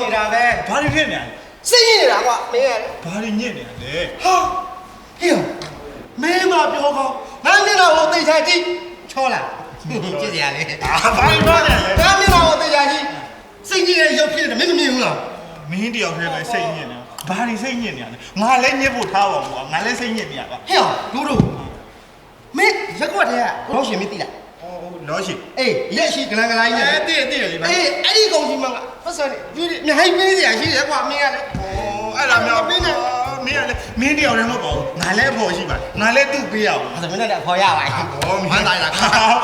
နေတာပဲဘာတွေဖြစ်နေလဲစိတ်ညစ်နေတာကွာမင်းကဘာတွေညစ်နေလဲဟာဟေ့မင်းမပြောကောင်းငါမျက်နှာကိုသိချာကြည့်ချောလာကြည့်စရာလေအာဘာတွေပြောနေလဲငါမျက်နှာကိုသိချာကြည့်စိတ်ညစ်တဲ့ရုပ်ဖြစ်တယ်မင်းမမြင်ဘူးလားမင်းတယောက်တည်းပဲစိတ်ညစ်နေဘာတွေစိတ်ညစ်နေလဲငါလည်းညစ်ဖို့ထားပါဘူးကွာငါလည်းစိတ်ညစ်နေရပါဟဲ့ဒူဒူမင်းရက်ကွက်ထဲကဘောရှင်မင်းသိလားအော်လောရှိအေးရက်ရှိဂလန်ဂလိုင်းနဲ့အဲတည့်တည့်လေဗျာအေးအဲ့ဒီကောင်ကြီးမက ပတ်စံဒီညဟိုင်းပေးစရာရှိတယ်ကွာမင်းကလည်းအဲ့ဒါမျိုးမင်းနဲ့မင်းကလည်းမင်းတယောက်တည်းမပေါ့ငါလည်းဖို့ရှိပါငါလည်းသူ့ပေးရအောင်အဲ့ဒါမင်းနဲ့ခေါ်ရပါဟောမင်းတိုင်းလား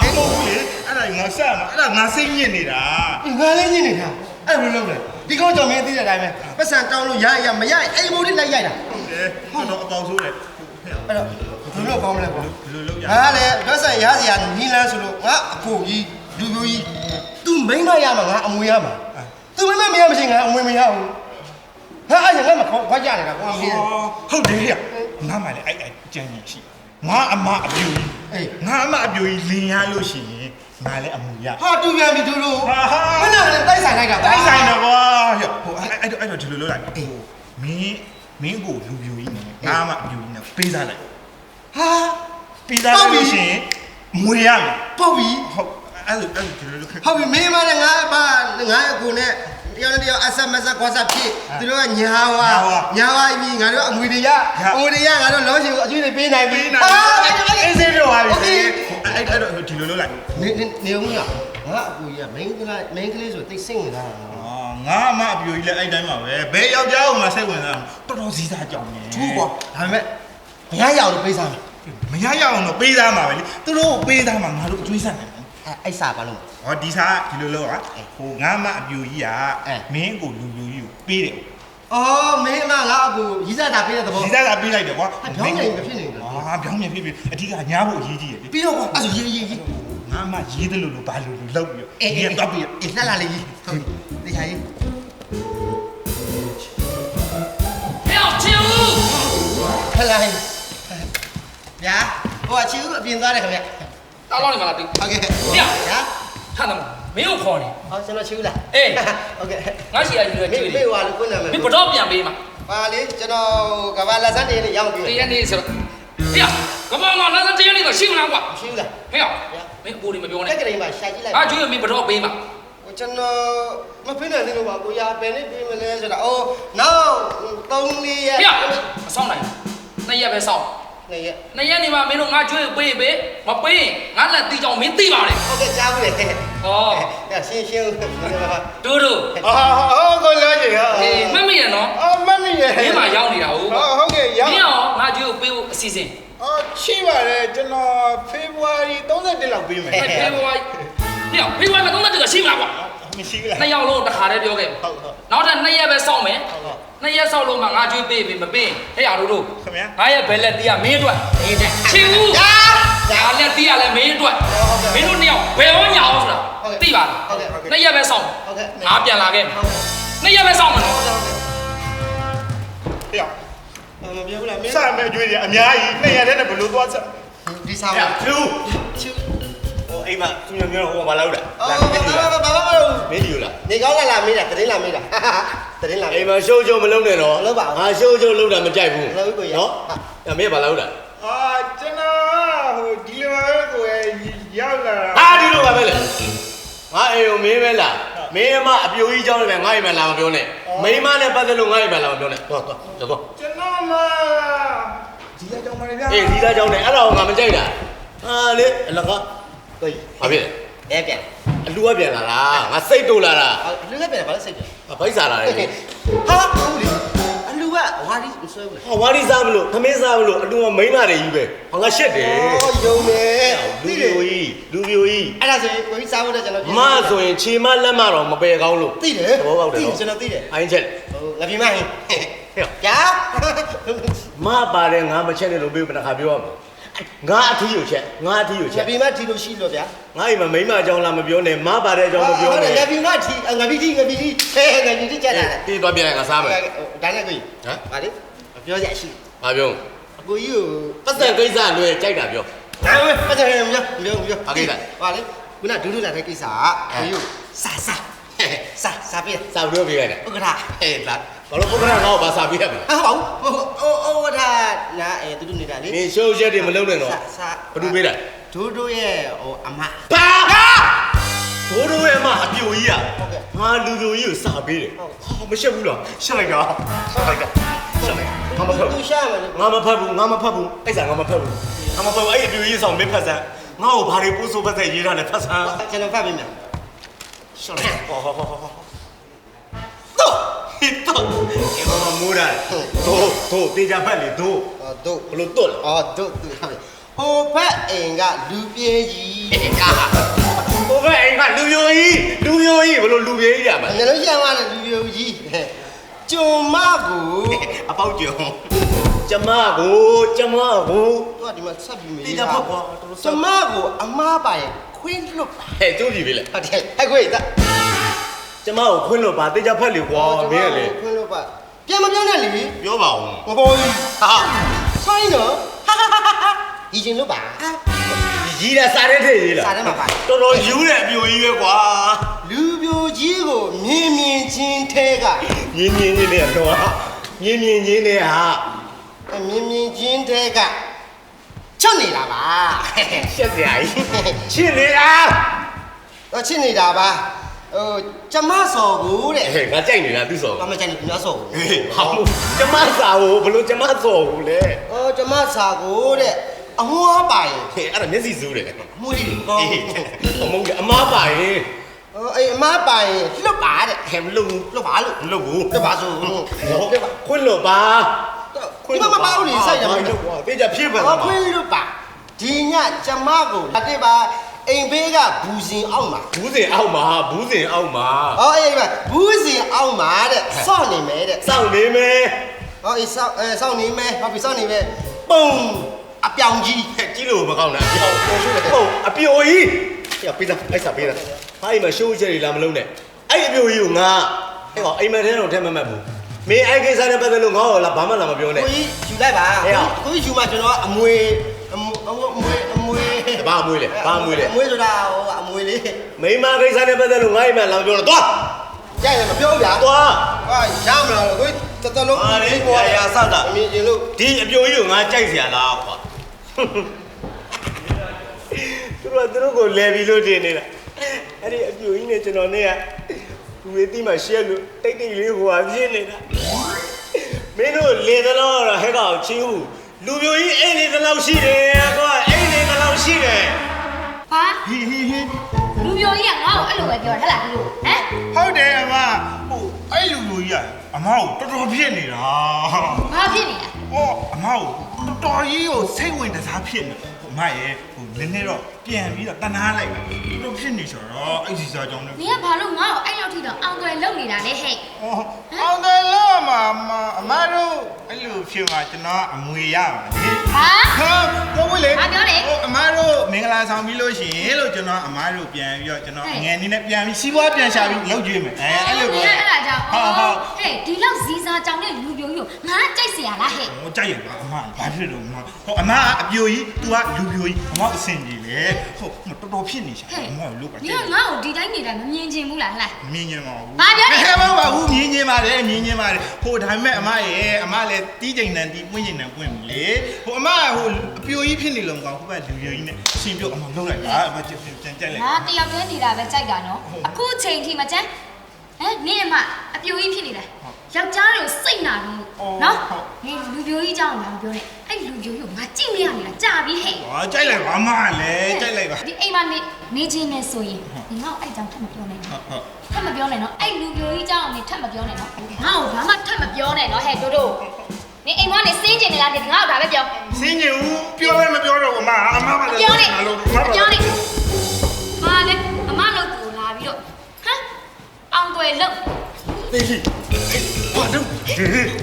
အေးမဟုတ်ဘူးလေအဲ့ဒါငါဆက်မှာအဲ့ဒါငါစိတ်ညစ်နေတာငါလည်းညင်နေတာအဲ့လိုလုပ်တယ်ဒီကောင်ကြောင့်မင်းသိတဲ့အတိုင်းပဲပတ်စံတောင်းလို့ရရမရအဲ့ဘိုးလေးလိုက်ရိုက်တာဟုတ်တယ်တော်တော်အပေါဆိုးတယ်အဲ့တော့ဘယ်လိုကောင်းမလဲကွာဘယ်လိုလုပ်ရငါလည်းပတ်စံရစရာနီလန်းဆိုလို့ငါအကိုကြီးလူမျိုးကြီး तू မိမ့်မရမှာငါအမွေရမှာ तू မိမ့်မမရမရှိငါအမွေမရဘူးဟာအဲ့ငါမခေါ်ခွာကြနေတာကွာမင်းဟုတ်တယ်ဟဲ့ငါမှလည်းအဲ့အဲ့ကြမ်းကြီးရှိငါအမအပြူကြီးအေးငါအမအပြူကြီးလင်ရလို့ရှိရင်ငါလည်းအမူရဟာတူပြန်ပြီတူတူဟာဟာမင်းကလည်းတိုက်ဆိုင်လိုက်တာတိုက်ဆိုင်တော့ကွာဟဲ့ဟိုအဲ့အဲ့တော့အဲ့တော့ဒီလိုလုပ်လိုက်မင်းမင်းကိုလူပြူကြီးနေငါအမအပြူကြီးနေပေးစားလိုက်ဟာပေးစားလို့ရှိရင်မွေရမယ်ပုတ်ပြီဟုတ် အဲ့လိုအဲ့လိုကျွန်တော်တို့ခက်ဟုတ်ပြီမင်းမနဲ့ငါအဖငါအကူနဲ့တယောက်နဲ့တယောက်အဆက်မဆက်ခွာဆက်ဖြစ်သူတို့ကညာဝါညာဝါကြီးငါတို့အမွေတွေရအမွေတွေရငါတို့လောရှင်ကိုအကျွေးတွေပေးနိုင်ပြီအေးစေးပြောပါပြီအဲ့အဲ့တော့ဒီလိုလုပ်လိုက်နေနေဦးကငါအကူကြီးကမင်းကလေးမင်းကလေးဆိုတိတ်စိတ်ဝင်စားတာငါအမအပြိုကြီးလည်းအဲ့တိုင်းပါပဲဘယ်ယောက်ျားကိုမှစိတ်ဝင်စားတော်တော်စည်းစားကြောင်နေသူ့ကွာဒါပေမဲ့မရရအောင်ပေးစားမရရအောင်တော့ပေးစားမှာပဲလေသူတို့ပေးစားမှာငါတို့အကျွေးဆက်တယ် အဲအဲ့စာပါလို့ ဟောဒီစားဒီလိုလုပ်อ่ะဟိုငါမအပြူကြီးကအဲ မင်းကိုလူလူကြီးကိုပေးတယ်အော်မင်းမငါအကူရီးစားတာပေးတဲ့သဘော ဒီစားကပေးလိုက်တယ်ကွာအပြောင်းနေမဖြစ်နေဘူးအာပြောင်းနေဖြစ်ပြီအဓိကညားဖို့အရေးကြီးတယ်လေပြီးတော့ကွာအဲ့ဆိုရေးရေးရေးငါမရေးတယ်လို့လို့ဘာလို့လို့လောက်ပြီးအေးဒီအေးကတော့ပြီးအေးလှလာလေးကြီးဟုတ်ပြီတရားကြီးဟဲ့အောင်ချင်းဦးခလာဟိဗျာဟိုအချီဦးအပြင်သွားတယ်ခင်ဗျ တောင်းလောက်နေမှာလားတူဟုတ်ကဲ့ဗျာဗျာဟာတယ်မင်းကိုခေါ်နေဟောကျွန်တော်ချီဦးလားအေးဟုတ်ကဲ့ငါရှိရယူရမေကျွေးမေလေဝါလို့ခုနမယ်မင်းဘတော့ပြန်ပေးမှာပါလေကျွန်တော်ကဘာလက်စမ်းတေးလေးရောက်ပြီတရက်နေဆိုတော့ဟဲ့ကဘာမှလာစတရက်နေတော့ရှိမလားကွာချီဦးလားဟဲ့အောင်မင်းအကိုတွေမပြောလနဲ့က်ကလေးမှာရှာကြည့်လိုက်ငါကျွေးရမင်းဘတော့ပေးမှာဟိုကျွန်တော်မဖိနေသေးလို့ပါကိုရာပယ်နေပြေးမလဲဆိုတာအိုးနောက်3လေးရက်ဟဲ့မဆောင်နိုင်နှစ်ရက်ပဲဆောင် နှစ်ရက်နှစ်ရက်နေမှာမင်းတို့ငါကျွေးပေးပေးမပေးရင်ငါလက်တီးကြောင်မင်းသိပါလေဟုတ်ကဲ့ကြားဘူးလေဟောအဲ့ရှင်းရှင်းဒူဒူအာဟုတ်ကိုလာကြရအေးမမရနော်အာမမရမင်းမရောက်နေတာဟုတ်ဟုတ်ကဲ့ရမင်းအောင်ငါကျွေးပေးဖို့အစီအစဉ်အော်ရှိပါတယ်ကျွန်တော်ဖေဖော်ဝါရီ31လောက်ပေးမယ်ဟဲ့ဖေဖော်ဝါရီဟဲ့ဖေဖော်ဝါရီမှာ30တက်ကရှိမလားကွာမရှိဘူးလားနှစ်ယောက်လုံးတစ်ခါတည်းပြောခဲ့ဟုတ်ဟုတ်နောက်ထပ်နှစ်ရက်ပဲစောင့်မယ်ဟုတ်ဟုတ် နှစ်ရက်စောင့်လို့မှငါကြွေးပေးပြီမပေးဟဲ့ရတို့တို့ခင်ဗျာငါရဲ့ဘယ်လက်တီးကမင်းအတွက်အေးတဲ့ချီဦးငါလက်တီးကလည်းမင်းအတွက်မင်းတို့နှစ်ယောက်ဘယ်ရောညာအောင်ဆိုတာသိပါလားဟုတ်ကဲ့ဟုတ်ကဲ့နှစ်ရက်ပဲစောင့်ဟုတ်ကဲ့ငါပြန်လာခဲ့ဟုတ်ကဲ့နှစ်ရက်ပဲစောင့်မယ်နော်ဟဲ့မပြောဘူးလားမင်းစမဲ့ကျွေးတယ်အများကြီးနှစ်ရက်တည်းနဲ့ဘယ်လိုသွားဆက်ဒီစာဟဲ့ပါသူချူဟိုအိမ်မှာသူမျိုးမျိုးဟိုဘာလောက်တာအော်ဘာဘာဘာဘာဘာမင်းဒီလိုလားနေကောင်းလာလာမေးတာတရင်လာမေးတာ တင်းလာအိမ်မှာရှုံးရှုံးမလုံးနဲ့တော့မလုပ်ပါဘူးငါရှုံးရှုံးလုံးတာမကြိုက်ဘူးမလုပ်ဘူးကိုရနော်အမေဘာလုပ်တာအာကျွန်တော်ဟိုဒီလိုပဲကိုရရောက်လာတာဟာဒီလိုပါပဲလေငါအိမ်ကိုမင်းပဲလားမင်းအမအပြိုကြီးကြောင်းလည်းငါ့အိမ်မှာလာမပြောနဲ့မိမနဲ့ပတ်သက်လို့ငါ့အိမ်မှာလာမပြောနဲ့သွားသွားသွားကျွန်တော်မဒီလာကြောင်းမရပြအေးဒီလာကြောင်းနဲ့အဲ့ဒါကိုငါမကြိုက်တာဟာလေအလကားသိဘာဖြစ်လဲ အဲပြန်အလူကပြန်လာလားငါစိတ်တူလာတာလူကပြန်ဘာလဲစိတ်ပြန်ငါဗိုက်စားလာတယ်လေဟာဟုတ်လေအလူကဝါဒီမဆွဲဘူးလားဟာဝါဒီစားမလို့သမင်းစားမလို့အလူကမိန်းမတွေကြီးပဲဟာငါရှက်တယ်အော်ယုံနေလူပြိုကြီးလူပြိုကြီးအဲ့ဒါဆိုရင်ကိုကြီးစားဖို့တော့ကျွန်တော်မဆိုရင်ခြေမလက်မတော့မပယ်ကောင်းလို့သိတယ်သဘောပေါက်တယ်သိနော်ကျွန်တော်သိတယ်အိုင်းချက်ဟိုငါပြမဟင်းဟဲ့ကြာမပါတယ်ငါမချက်နဲ့လို့ပြောမတခါပြောရမှာ ငါအထီးကိုချက်ငါအထီးကိုချငါက်ပြမထီလို့ရှိလို့ဗျာငါအိမ်မှာမိန်းမအကြောင်းလားမပြောနဲ့မပါတဲ့အကြောင်းမပြောနဲ့ငါပြမထီငါပြထီငါပြထီဟဲငါပြထီချက်လာတယ်ပြေးသွားပြန်ငါစားမယ်ဒါနဲ့ကိုကြီးဟမ်ဗါလေပြောရရှိဘာပြောအကိုကြီးကိုပတ်သက်ကိစ္စလွယ်ကြိုက်တာပြောအဲ့ဝဲပတ်တယ်မပြောမပြောမပြောဘာကိစ္စဗါလေခုနဒူးဒူးလာတဲ့ကိစ္စကကိုကြီးကိုစာစာစာစာစာပေးစာပြီးတော့ပြရတယ်ဥက္ကဋ္ဌ အေးလာ ဘာလို့ပုဂ္ဂရငါ့ကိုဘာစာပြီးရမလဲဟာပါဘူးဟိုဟိုဥက္ကဋ္ဌနာအဲသူတို့နေတာလေနင်ရှုပ်ရက်တွေမလုပ်နဲ့တော့စာစာဘယ်သူပေးတာဒိုးတို့ရဲ့ဟိုအမပါဒိုးတို့ရဲ့အမအပြိုကြီးอ่ะဟုတ်ကဲ့ငါလူလူကြီးကိုစာပေးတယ်ဟုတ်ဟာမရှက်ဘူးလားရှက်လိုက်တာရှက်လိုက်တာရှက်လိုက်တာငါမဖတ်သူဘူးရှာမယ်လေငါမဖတ်ဘူးငါမဖတ်ဘူးအဲ့စာငါမဖတ်ဘူးငါမဖတ်ဘူးအဲ့အပြိုကြီးဆောင်မင်းဖတ်စမ်းငါ့ကိုဘာတွေပို့ဆိုပတ်သက်ရေးထားလဲဖတ်စမ်းကျွန်တော်ဖတ်ပေးမယ်ရှက်လိုက်ဟောဟောဟောဟောတော့ဟစ် တော့ဒီမှာမိုးတာတို့တို့တေချာဖတ်လေတို့အော်တို့ဘလို့တော့လဲအော်တို့သူဟာပဲဟိုဘက်အိမ်ကလူပြေးကြီးကာဟိုဘက်အိမ်ကလူမျိုးကြီးလူမျိုးကြီးဘလို့လူပြေးကြီးရမှာအမျိုးလုံးရှမ်းသွားတယ်လူပြေးကြီးကျုံမကိုအပေါက်ကြုံကျမကိုကျမကိုသူကဒီမှာဆက်ပြီးမေးတေချာဖတ်ကွာတော်တော်ကျဆက်မကိုအမားပိုင်ခွင်းလွတ်ပါဟဲ့ကျုံးကြည့်ပြီလေဟုတ်တယ်ဟဲ့ခွေတာ ကျမကိုခွင်းလို့ပါတေချာဖတ်လေကွာမင်းကလေခွင်းလွတ်ပါပြန်မပြောနဲ့လေပြောပါဦးငဘောကြီးဟာဆိုင်းတော့ဒီချင်းလွတ်ပါကြီးတာစားတဲ့ထည့်ရေးလားစားထဲမှာပါတော်တော်ယူတဲ့အပြိုကြီးပဲကွာလူပြိုကြီးကိုမြင်မြင်ချင်းထဲကညင်းညင်းချင်းနဲ့တော့ညင်းညင်းချင်းနဲ့ဟာမြင်မြင်ချင်းထဲကချွတ်နေတာပါရှက်စရာကြီးရှင်းနေတာတော့ချစ်နေတာပါ ဟိုကျမစော်ကိုတဲ့ဟဲ့ငါကြိုက်နေတာသူ့စော်ဘာမှချင်နေပြစော်ကိုဟေးဟာမို့ကျမစာကိုဘလို့ကျမစော်ကိုလေ။အော်ကျမစာကိုတဲ့အငွားပိုင်ဟဲ့အဲ့ဒါမျက်စိစူးတယ်မွေးကောအေးအမုန်းကအမားပါရင်။အော်အေးအမပိုင်လွတ်ပါတဲ့ဟဲ့မလုပ်ဘူးလွတ်ပါလို့မလုပ်ဘူးလွတ်ပါဆိုဟုတ်ကဲ့ခွင့်လို့ပါဒီမမပေါ့လေစိုက်တယ်မလို့ကွာတေချာဖြစ်ပါ။အော်ခွင်းလွတ်ပါဒီညကျမကိုအတက်ပါ အိမ်ဘေးကဘူစင်အောက်မှာဘူးစင်အောက်မှာဘူးစင်အောက်မှာ။အော်အေးပါဘူးစင်အောက်မှာတဲ့စောင့်နေမယ်တဲ့စောင့်နေမယ်။အော်အေးစောင့်အဲစောင့်နေမယ်ဟုတ်ပြီစောင့်နေမယ်ပုံအပြောင်ကြီးဟဲ့ကြည့်လို့မကောင်းလားအပြောင်းဟုတ်အပြိုကြီးဟဲ့ပေးတာအိုက်စာပေးတာဟာအိမ်မှာရှိုးချက်တွေလာမလုံးနဲ့အဲ့အပြိုကြီးကိုငါဟဲ့ကောင်အိမ်မက်ထဲတော့ထဲမမှတ်ဘူးမင်းအဲ့ကိစ္စနဲ့ပတ်သက်လို့ငါ့ကိုလာဘာမှလာမပြောနဲ့ကိုကြီးယူလိုက်ပါဟဲ့အောင်ကိုကြီးယူမှကျွန်တော်ကအမွေအမွေအမွေအမွေ ဘာအမွေလဲဘာအမွေလဲ အမွေဆိုတာဟိုအမွေလေး မိန်းမကိစ္စနဲ့ပတ်သက်လို့ငါ့အိမ်မှာလာမပြောတော့သွား ကြိုက်တယ်မပြောဘူးဗျာ သွား ဟာရမလားကိုတော်တော်လုံး ဟာလေရာရာစတာ အမြင်ကျင်လို့ ဒီအပြိုကြီးကိုငါကြိုက်เสียလားကွာသူတို့ကသူတို့ကိုလဲပြီးလို့တင်နေတာအဲ့ဒီအပြိုကြီးနဲ့ကျွန်တော်နဲ့ကလူတွေတိမှရှက်လို့တိတ်တိတ်လေးဟိုဟာပြင်းနေတာမင်းတို့လေသလောက်တော့ဟဲ့ကောင်ချင်းဦးလူပြိုကြီးအိမ်နေသလောက်ရှိတယ် ဟာလူပြိုကြီးကငါ့ကိုအဲ့လိုပဲပြောတာဟဲ့လားဒီလိုဟမ်ဟုတ်တယ်အမဟိုအဲ့လူလူကြီးကအမကိုတော်တော်ဖြစ်နေတာဘာဖြစ်နေလဲဟောအမကိုတော်တော်ကြီးကိုစိတ်ဝင်တစားဖြစ်နေဟိုအမရဲ့ဟိုနည်းနည်းတော့ပြန်ပြီးတော့တနာလိုက်တော်တော်ဖြစ်နေဆိုတော့အဲ့ဒီစားကြောင်းနဲ့နင်ကဘာလို့ငါ့ကိုအဲ့လောက်ထိတော့အောင်သွယ်လုပ်နေတာလဲဟဲ့ဟောအောင်တယ်လို့အမအမအမတို့ အဲ့လိုဖြစ်မှာကျွန်တော်အမွေရပါလေဟာ ဟာတော့ဝင်လေဘာပြောလဲဟိုအမားတို့မင်္ဂလာဆောင်ပြီးလို့ရှိရင်လို့ကျွန်တော်အမားတို့ပြန်ပြီးတော့ကျွန်တော်ငယ်နေနဲ့ပြန်ပြီးစီးပွားပြန်ရှာပြီးလောက်ကြွေးမယ်အဲအဲ့လိုနပဲင်ကအဲ့ဒါကြောင့်ဟုတ်ဟုတ်ဟဲ့ဒီလောက်ဇီစာကြောင်တဲ့လူပြို ကိုငါကြိုက်เสียလားဟဲ့ဟောကြိုက်ရပါအမဘာဖြစ်လို့မဟောအမအပြိုကြီး तू ကလူပြိုကြီးအမအဆင်ကြီးလေဟောတော်တော်ဖြစ်နေရှာအမလို့ပါကြိုက်ငါ့ကိုဒီတိုင်းနေတာမမြင်ချင်ဘူးလားဟဲ့မြင်ချင်ပါဘူးဘာပြောလဲမဟုတ်ပါဘူးမြင်ချင်ပါတယ်မြင်ချင်ပါတယ်ဟိုဒါပေမဲ့အမရဲ့အမလည်းတီးချိန်တန်တီးပွင့်ချိန်တန်ပွင့်ပြီလေဟိုအမဟိုအပြိုကြီးဖြစ်နေလုံးကောင်ဟိုဘက်လူပြိုကြီးနဲ့ရှင်ပြိုအမလုံးလိုက်ပါအမကြက်ပြန်ကြက်လိုက်ငါတယောက်တည်းနေတာပဲကြိုက်တာနော်အခုချိန်ထိမကြမ်းဟဲ့နင့်အမအပြိုကြီးဖြစ်နေလား ယ်ယောက်ျားတွေကိုစိတ်နာလို့နော်နင်လူပြိုကြီးအကြောင်းငါပြောနေအဲ့လူပြိုကြီးကိုငါကြည့်မရနေတာကြာပြီဟဲ့။ဟာကြိုက်လိုက်ပါမလည်းကြိုက်လိုက်ပါဒီအိမ်မှာနေနေချင်းနေဆိုရင်ဒီငါ့ကိုအဲ့ကြောင့်ထပ်မပြောနဲ့။ဟုတ်ဟုတ်ထပ်မပြောနဲ့နော်အဲ့လူပြိုကြီးအကြောင်းနေထပ်မပြောနဲ့နော်ငါ့ကိုဘာမှထပ်မပြောနဲ့နော်ဟဲ့တိုးတိုးနေအိမ်မနေစင်းကျင်နေလားဒီငါ့ကိုဒါပဲပြော။စင်းညဦးပြောလဲမပြောတော့ဘူးအမအမမမလည်းပြောနဲ့လို့မပြောနဲ့ဘာလဲအမလို့ကိုလာပြီးတော့ဟမ်အောင်ွယ်လို့ တေးကြီးဘာလို့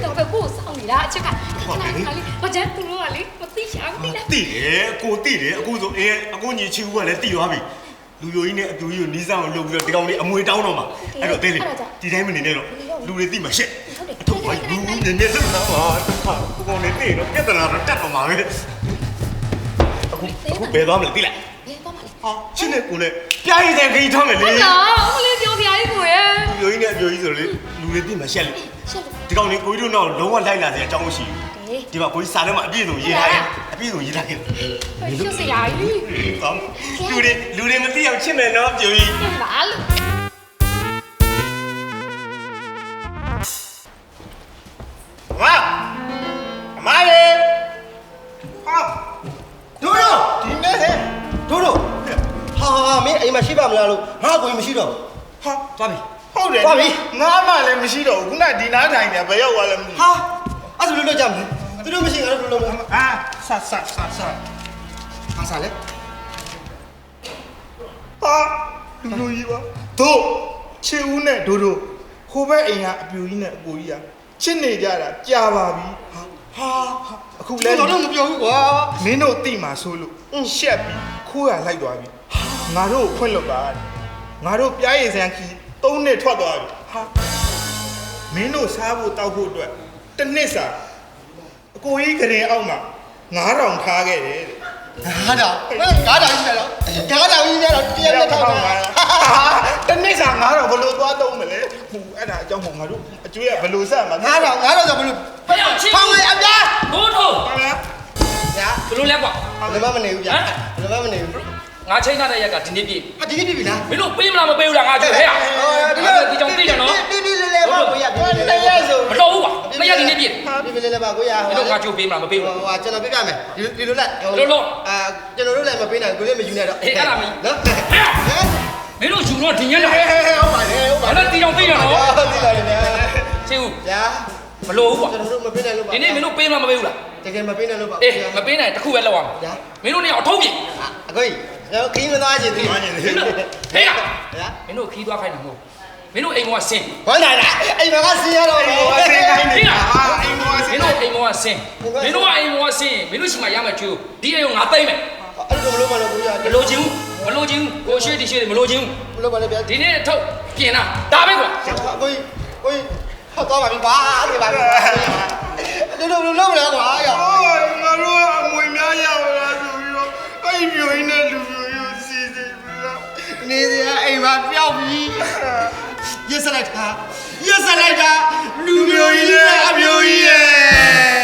တော့ပဲကိုစောင်းနေတာအချက်ကခဏခဏလေးဘာကြသူတို့ကလေမသိချင်ဘူးလားတိတယ်ကိုတိတယ်အခုဆိုအေးအခုညီချီဦးကလည်းတိသွားပြီလူယိုကြီးနဲ့အတူကြီးကိုနီးစမ်းအောင်လုပ်ပြီးတော့ဒီကောင်လေးအမွေတောင်းတော့မှာအဲ့တော့တေးလေးဒီတိုင်းမနေနဲ့တော့လူတွေတိမှာရှက်အထုပ်ပါဘူးနည်းနည်းလောက်တော့ဟာကိုကောင်လေးတိတော့ပြဿနာတော့တက်တော့မှာပဲအခုအခုဘယ်သွားမလဲတိလိုက်ဘယ်တော့မှလေဟာချင်းနဲ့ကိုနဲ့ပြားရည်တဲ့ခရီးထောင်းမယ်လေဟုတ်လား လေလူတွေသိမှရှက်လို့ရှက်လို့ဒီကောင်လေးကိုကြီးတို့တော့လုံးဝလိုက်လာတဲ့အကြောင်းမရှိဟေးဘူးဒီမှာကိုကြီးစာထဲမှာအပြည့်စုံရေးထားတယ်အပြည့်စုံရေးထားခဲ့တယ်ရှက်စရာကြီးဟောလူတွေလူတွေမသိအောင်ချစ်မယ်နော်အပြိုကြီးဘာလို့အမအမလေးဟာဒိုးတို့ဒီနေ့ဟဲ့ဒိုးတို့ဟာဟာမင်းအိမ်မှာရှိပါမလားလို့ငါကိုယ်မရှိတော့ဟာသွားပြီ ဟုတ်တယ်သွားပြီ ငါမှလည်းမရှိတော့ဘူးခုနဒီနားထိုင်နေဘယ်ရောက်သွားလဲမသိဘူးဟာအဲ့ဒါလို့တော့ကြမယ်သူတို့မရှိငါတို့လုံးလုံးအာဆတ်ဆတ်ဆတ်ဆတ်ဟာစားလေဟာလူလူကြီးပါတို့ချစ်ဦးနဲ့ဒိုဒိုဟိုဘက်အိမ်ကအပြူကြီးနဲ့အကိုကြီးကချစ်နေကြတာကြာပါပြီဟာဟာအခုလဲတော့တော့မပြောဘူးကွာမင်းတို့တိမှာဆိုလို့ရှက်ပြီးခိုးရလိုက်သွားပြီငါတို့ကိုဖွင့်လွတ်ပါငါတို့ပြားရည်စံခီ သုံးနှစ်ထွက်သွားပြီဟာမင်းတို့စားဖို့တောက်ဖို့အတွက်တစ်နှစ်စာအကိုကြီးကရင်အောက်မှာ9000ထားခဲ့တယ်တဲ့ငါတော့ငါတော့ရှိတယ်တော့ငါတော့ကြီးနေတော့တရားနဲ့ထောက်တာတနေ့စာ9000ဘလို့သွားသုံးမလဲဟိုအဲ့ဒါအကြောင်းဟိုငါတို့အကျွေးကဘလို့ဆက်မှာငါတော့ငါတော့ဆိုဘလို့ဖျောက်ချစ်ဖောင်းလိုက်အပြားဘိုးတို့ဟုတ်လားညာဘလို့လဲကွာဘယ်မှမနေဘူးဗျာဘယ်မှမနေဘူး ငါချိန်ထားတဲ့ရက်ကဒီနေ့ပြည့်အဒီနေ့ပြီလားမင်းတို့ပေးမလားမပေးဘူးလားငါကြည့်ဟဲ့ဒီကြောင်သိတယ်နော်ဒီဒီလေးလေးပါကိုရပြီတရက်ဆိုမတော်ဘူးကွာနှစ်ရက်ဒီနေ့ပြည့်ဒီလေးလေးပါကိုရမင်းတို့ငါကြိုးပေးမလားမပေးဘူးဟိုဟာကျွန်တော်ပြပြမယ်ဒီဒီလိုလက်လို့လို့အာကျွန်တော်တို့လည်းမပေးနိုင်ကိုလေးမယူနဲ့တော့အေးအဲ့ဒါမင်းနော်ဟဲ့မင်းတို့ယူတော့ဒီညက်လာဟဲ့ဟဲ့ဟဲ့ဟုတ်ပါလေဟုတ်ပါအဲ့ဒါတီကြောင်သိတယ်နော်ဟုတ်ပြီလားဗျာချင်းဦးဗျာမလို့ဘူးကွာကျွန်တော်တို့မပေးနိုင်လို့ပါဒီနေ့မင်းတို့ပေးမလားမပေးဘူးလားတကယ်မပေးနိုင်လို့ပါအေးမပေးနိုင်တခုပဲလောက်အောင်ဗျာမင်းတို့နေအောင်ထုတ်ပြအကိုကြီးကျွန် တော်ခီးမသွားချင်သေးသွားနေတယ်မင်းတို့ဟဲ့ဗျာမင်းတို့ခီးသွားခိုင်းတာမဟုတ်မင်းတို့အိမ်မောကဆင်းဘာနိုင်လားအိမ်မှာကစီးရတော့ဟိုအစင်းတိုင်းနေတာဟာအိမ်မောအစမင်းင်းတို့အိမ်မောကဆင်းမင်းတို့ကအိမ်မောကဆင်းမင်းတို့ရှိမှရမယ်ကျွေးဒီအိမ်ကိုငါသိမ့်မယ်အဲ့လိုမလုပ်မလို့ကိုရမလို့ချင်းဘူးမလို့ချင်းဘူးကိုရွှေ့ဒီရွှေ့မလို့ချင်းဘူးမလုပ်ပါနဲ့ဗျာဒီနေ့အထုတ်ပြင်တာဒါပဲကွာကိုကြီးကိုကြီးဟောတော့ပါပြီကွာဒီပါပြီတို့တို့လုံးမလားကွာရဟိုငါတို့အမွေများရောက်လာဆိုပြီးတော့အဲ့ပြိုရင်းနဲ့လူပြိုရင်းစီစီပြီးတော့ နေစရာအိမ်မှာပျောက်ပြီရက်စလိုက်တာရက်စလိုက်တာလူမျိုးကြီးနဲ့အမျိုးကြီးရဲ့